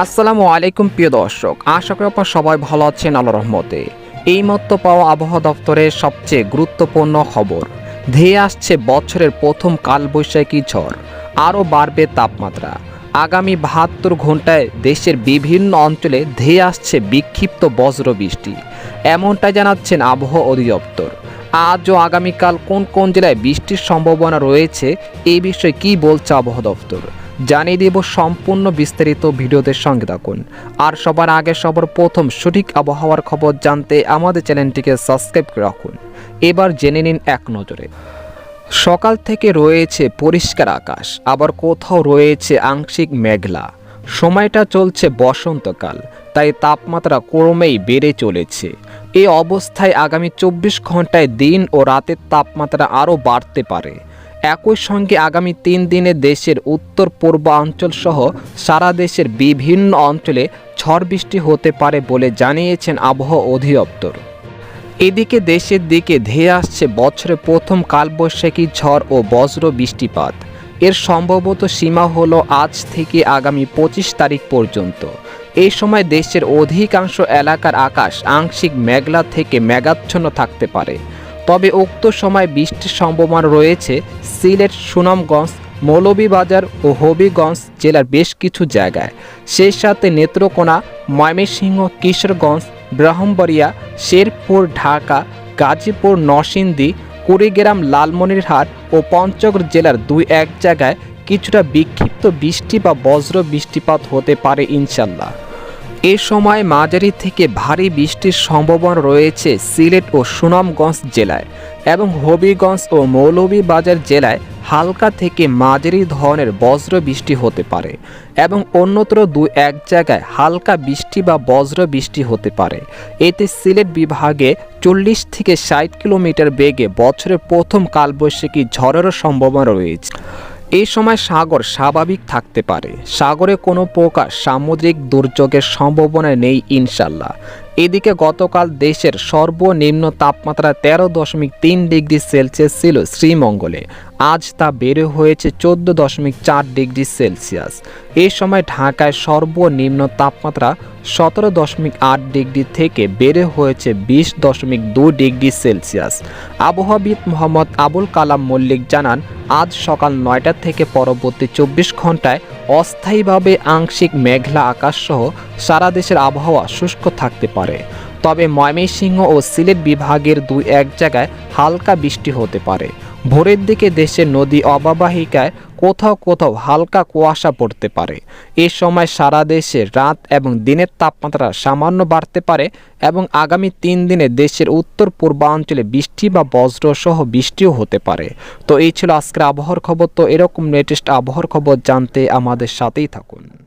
আসসালামু আলাইকুম প্রিয় দর্শক, আশা করি আপনার সবাই ভালো আছেন আল্লাহ রহমতে। এই মত্ত পাওয়া আবহাওয়া দপ্তরের সবচেয়ে গুরুত্বপূর্ণ খবর, ধেয়ে আসছে বছরের প্রথম কালবৈশাখী ঝড়, আরও বাড়বে তাপমাত্রা। আগামী বাহাত্তর ঘন্টায় দেশের বিভিন্ন অঞ্চলে ধেয়ে আসছে বিক্ষিপ্ত বজ্র বৃষ্টি এমনটাই জানাচ্ছেন আবহাওয়া অধিদপ্তর। আজ ও আগামীকাল কোন কোন জেলায় বৃষ্টির সম্ভাবনা রয়েছে এই বিষয়ে কী বলছে আবহাওয়া দপ্তর? জানিয়ে দেব সম্পূর্ণ বিস্তারিত ভিডিওদের সঙ্গে থাকুন। আর সবার আগে সবার প্রথম সঠিক আবহাওয়ার খবর জানতে আমাদের চ্যানেলটিকে সাবস্ক্রাইব করে রাখুন। এবার জেনে নিন এক নজরে। সকাল থেকে রয়েছে পরিষ্কার আকাশ, আবার কোথাও রয়েছে আংশিক মেঘলা। সময়টা চলছে বসন্তকাল, তাই তাপমাত্রা ক্রমেই বেড়ে চলেছে। এই অবস্থায় আগামী চব্বিশ ঘন্টায় দিন ও রাতের তাপমাত্রা আরও বাড়তে পারে। একই সঙ্গে আগামী তিন দিনে দেশের উত্তর পূর্বাঞ্চল সহ সারা দেশের বিভিন্ন অঞ্চলে ঝড় বৃষ্টি হতে পারে বলে জানিয়েছেন আবহাওয়া অধিদপ্তর। এদিকে দেশের দিকে ধেয়ে আসছে বছরের প্রথম কালবৈশাখী ঝড় ও বজ্র বৃষ্টিপাত। এর সম্ভবত সীমা হলো আজ থেকে আগামী পঁচিশ তারিখ পর্যন্ত। এই সময় দেশের অধিকাংশ এলাকার আকাশ আংশিক মেঘলা থেকে মেঘাচ্ছন্ন থাকতে পারে। তবে উক্ত সময় বৃষ্টির সম্ভাবনা রয়েছে। সিলেট, সুনামগঞ্জ, মৌলভীবাজার ও হবিগঞ্জ জেলার বেশ কিছু জায়গায়। সেই সাথে নেত্রকোনা, ময়মনসিংহ, কিশোরগঞ্জ, ব্রাহ্মণবাড়িয়া, শেরপুর, ঢাকা, গাজীপুর, নরসিংদী, কুড়িগ্রাম, লালমনিরহাট ও পঞ্চগড় জেলার দুই এক জায়গায় কিছুটা বিক্ষিপ্ত বৃষ্টি বা বজ্র বৃষ্টিপাত হতে পারে ইনশাল্লাহ। এ সময় মাঝারি থেকে ভারী বৃষ্টির সম্ভাবনা রয়েছে সিলেট ও সুনামগঞ্জ জেলায় এবং হবিগঞ্জ ও মৌলভীবাজার জেলায় হালকা থেকে মাঝারি ধরনের বজ্র বৃষ্টি হতে পারে এবং অন্যত্র দু এক জায়গায় হালকা বৃষ্টি বা বজ্র বৃষ্টি হতে পারে। এতে সিলেট বিভাগে চল্লিশ থেকে ষাট কিলোমিটার বেগে বছরের প্রথম কালবৈশাখী ঝড়েরও সম্ভাবনা রয়েছে। এই সময় সাগর স্বাভাবিক থাকতে পারে। সাগরে কোনো প্রকার সামুদ্রিক দুর্যোগের সম্ভাবনা নেই, ইনশাল্লাহ। এদিকে গতকাল দেশের সর্বনিম্ন তাপমাত্রা তেরো দশমিক তিন ডিগ্রি সেলসিয়াস ছিল শ্রীমঙ্গলে। আজ তা বেড়ে হয়েছে চোদ্দ দশমিক চার ডিগ্রি সেলসিয়াস। এই সময় ঢাকায় সর্বনিম্ন তাপমাত্রা সতেরো দশমিক আট ডিগ্রি থেকে বেড়ে হয়েছে বিশ দশমিক দু ডিগ্রি সেলসিয়াস। আবহাওয়াবিদ মোহাম্মদ আবুল কালাম মল্লিক জানান আজ সকাল নয়টা থেকে পরবর্তী চব্বিশ ঘন্টায় অস্থায়ীভাবে আংশিক মেঘলা আকাশসহ সারা দেশের আবহাওয়া শুষ্ক থাকতে পারে। তবে ময়মনসিংহ ও সিলেট বিভাগের দুই এক জায়গায় হালকা বৃষ্টি হতে পারে। ভোরের দিকে দেশের নদী অববাহিকায় কোথাও কোথাও হালকা কুয়াশা পড়তে পারে। এ সময় সারা দেশে রাত এবং দিনের তাপমাত্রা সামান্য বাড়তে পারে এবং আগামী তিন দিনে দেশের উত্তর পূর্বাঞ্চলে বৃষ্টি বা বজ্র সহ বৃষ্টিও হতে পারে। তো এই ছিল আজকের আবহাওয়ার খবর। তো এরকম লেটেস্ট আবহাওয়ার খবর জানতে আমাদের সাথেই থাকুন।